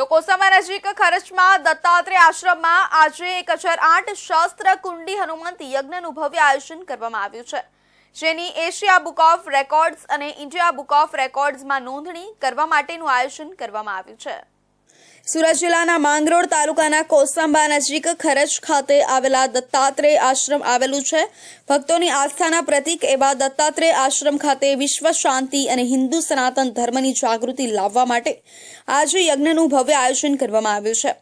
તો કોસામાં નજીક ખરચમાં દત્તાત્રેય આશ્રમમાં આજે એક હજાર આઠ શાસ્ત્ર કુંડી હનુમંત યજ્ઞનું ભવ્ય આયોજન કરવામાં આવ્યું છે. જેની એશિયા બુક ઓફ રેકોર્ડ્સ અને ઇન્ડિયા બુક ઓફ રેકોર્ડ્સમાં નોંધણી કરવા માટેનું આયોજન કરવામાં આવ્યું છે. સુરત જિલ્લાના માંગરોળ તાલુકાના કોસાંબા નજીક ખરજ ખાતે આવેલા દત્તાત્રેય આશ્રમ આવેલું છે. ભક્તોની આસ્થાના પ્રતીક એવા દત્તાત્રેય આશ્રમ ખાતે વિશ્વ શાંતિ અને હિન્દુ સનાતન ધર્મની જાગૃતિ લાવવા માટે આજે યજ્ઞનું ભવ્ય આયોજન કરવામાં આવ્યું છે.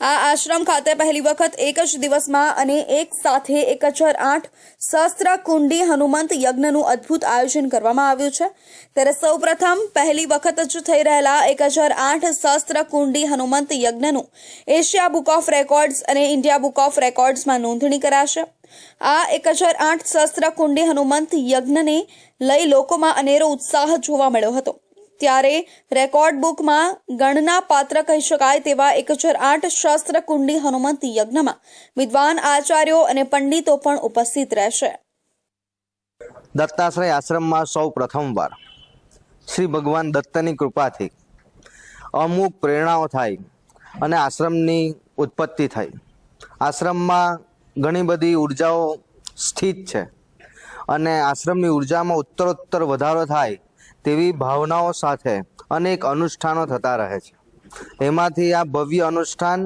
આ આશ્રમ ખાતે પહેલી વખત એક જ દિવસમાં અને એક સાથે એક હજાર આઠ સહસ્ત્ર કુંડી હનુમંત યજ્ઞનું અદ્ભુત આયોજન કરવામાં આવ્યું છે. ત્યારે સૌપ્રથમ પહેલી વખત જ થઈ રહેલા એક હજાર આઠ સહસ્ત્ર કુંડી હનુમંત યજ્ઞનું એશિયા બુક ઓફ રેકોર્ડ્સ અને ઇન્ડિયા બુક ઓફ રેકોર્ડ્સમાં નોંધણી કરાશે. આ એક હજાર આઠ સહસ્ત્ર કુંડી હનુમંત યજ્ઞને લઈ લોકોમાં અનેરો ઉત્સાહ જોવા મળ્યો હતો. ત્યારે રેકોર્ડ બુકમાં ગણના પાત્ર કહી શકાય તેવા એક હજાર આઠ શાસ્ત્ર કુંડી હનુમંત યજ્ઞમાં. વિદ્વાન આચાર્યો અને પંડિતો પણ ઉપસ્થિત રહેશે. દત્તાશ્રય આશ્રમમાં સૌ પ્રથમવાર. શ્રી ભગવાન દત્તની કૃપાથી અમુક પ્રેરણાઓ થાય અને આશ્રમની ઉત્પત્તિ થઈ. આશ્રમમાં ઘણી બધી ઉર્જાઓ સ્થિત છે અને આશ્રમની ઉર્જામાં ઉત્તરોત્તર વધારો થાય તેવી ભાવનાઓ સાથે અનેક અનુષ્ઠાનો થતા રહે છે. એમાંથી આ ભવ્ય અનુષ્ઠાન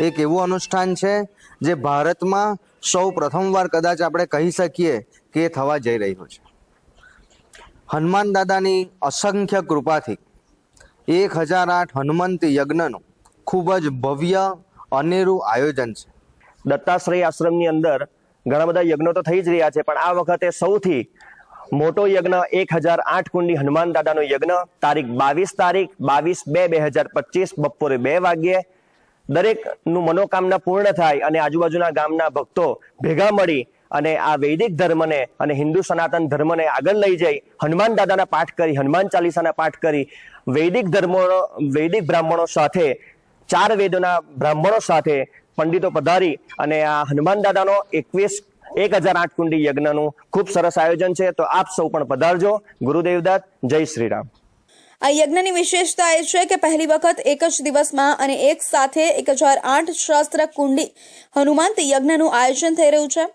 એક એવું અનુષ્ઠાન છે જે ભારતમાં સૌ પ્રથમવાર કદાચ આપણે કહી શકીએ કે થવા જઈ રહ્યું છે. હનુમાન દાદાની અસંખ્ય કૃપાથી એક હજાર આઠ હનુમંત યજ્ઞનું ખૂબ જ ભવ્ય, અનેરું આયોજન છે. દત્તાશ્રય આશ્રમની અંદર ઘણા બધા યજ્ઞો તો થઈ જ રહ્યા છે, પણ આ વખતે સૌથી મોટો યજ્ઞ એક હજાર આઠ કુંડી હનુમાન દાદાનો યજ્ઞ. તારીખ બાવીસ તારીખ, બાવીસ બે બે હજાર પચીસ બપોરે બે વાગ્યે દરેકનું મનોકામના પૂર્ણ થાય અને આજુબાજુના ગામના ભક્તો ભેગા મળી અને આ વૈદિક ધર્મને અને હિન્દુ સનાતન ધર્મને આગળ લઈ જઈ હનુમાન દાદાના પાઠ કરી, હનુમાન ચાલીસાના પાઠ કરી, વૈદિક ધર્મો, વૈદિક બ્રાહ્મણો સાથે, ચાર વેદોના બ્રાહ્મણો સાથે પંડિતો પધારી અને આ હનુમાન દાદાનો એકવીસ એક હજાર આઠ કુંડી યજ્ઞનું ખૂબ સરસ આયોજન છે. તો આપ સૌ પણ પધારજો. ગુરુદેવદત્ત જય શ્રી રામ આ યજ્ઞની વિશેષતા એ છે કે પહેલી વખત એક જ દિવસમાં અને એક સાથે એક હજાર આઠ શસ્ત્ર કુંડી હનુમંત યજ્ઞનું આયોજન થઈ રહ્યું છે.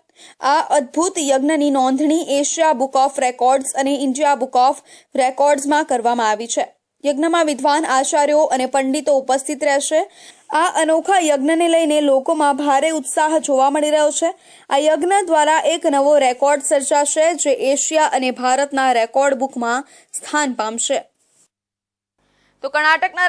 આ અદ્ભુત યજ્ઞની નોંધણી એશિયા બુક ઓફ રેકોર્ડ્સ અને ઇન્ડિયા બુક ઓફ રેકોર્ડ્સમાં કરવામાં આવી છે. યજ્ઞમાં વિદ્વાન આચાર્યો અને પંડિતો ઉપસ્થિત રહેશે. આ અનોખા યજ્ઞને લઈને લોકોમાં ભારે ઉત્સાહ જોવા મળી રહ્યો છે. આ યજ્ઞ દ્વારા એક નવો રેકોર્ડ સર્જાશે, જે એશિયા અને ભારતના રેકોર્ડ બુકમાં સ્થાન પામશે. તો કર્ણાટકના